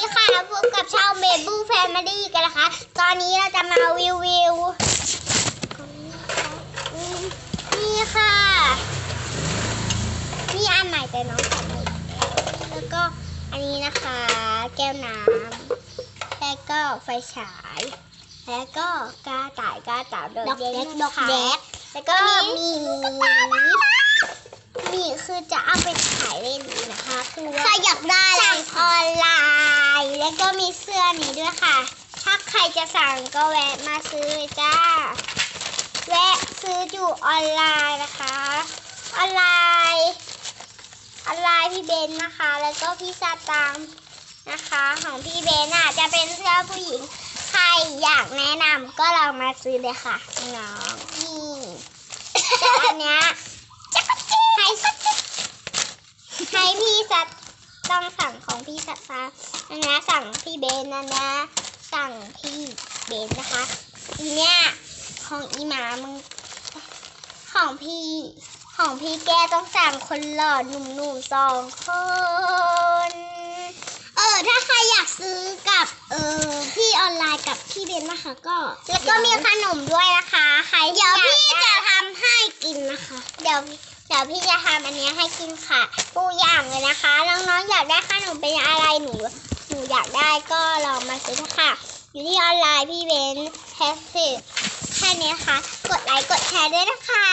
ดีค่ะพบกับชาวเมบูแฟมิลี่กันนะคะ ตอนนี้เราจะมาวิววิวนี่ค่ะ นี่อันใหม่แต่น้องใส่หมดแล้วก็อันนี้นะคะ แก้วน้ำแล้วก็ไฟฉาย แล้วก็กาต่ายกาต่ายดอกดอกเด็เด็กกดอกเด็กแล้วก็มีนี่คือจะเอาไปขายเล่น แล้วก็มีเสื้อนี้ด้วยค่ะ ถ้าใครจะสั่งก็แวะมาซื้อเลยจ้า แวะซื้ออยู่ออนไลน์นะคะ ออนไลน์ออนไลน์พี่เบนนะคะ แล้วก็พี่ซาตังนะคะ ของพี่เบนอะจะเป็นเสื้อผู้หญิง ใครอยากแนะนำก็ลองมาซื้อเลยค่ะน้องนี่แต่อันเนี้ยให้ให้พี่สัต ต้องสั่งของพี่สัตตานเนี้ยสั่งพี่เบนนะนะ สั่งพี่เบนนะคะ อีเนี้ยของอีหมามึงของพี่ของพี่แกต้องสั่งคนหล่อหนุ่มๆสองคน เออ ถ้าใครอยากซื้อกับ เออพี่ออนไลน์กับพี่เบนนะคะก็ แล้วก็มีขนมด้วยนะคะ ดี๋ยวเดี๋ยวพี่จะทำอันนี้ให้กินค่ะปูอย่างเลยนะคะ น้องๆอยากได้ขนมเป็นอะไรหนูหนูอยากได้ก็ลองมาซื้อค่ะ อยู่ที่ออนไลน์พี่เบนแฮสซี่แค่นี้นะคะกดไลค์กดแชร์ด้วยนะคะ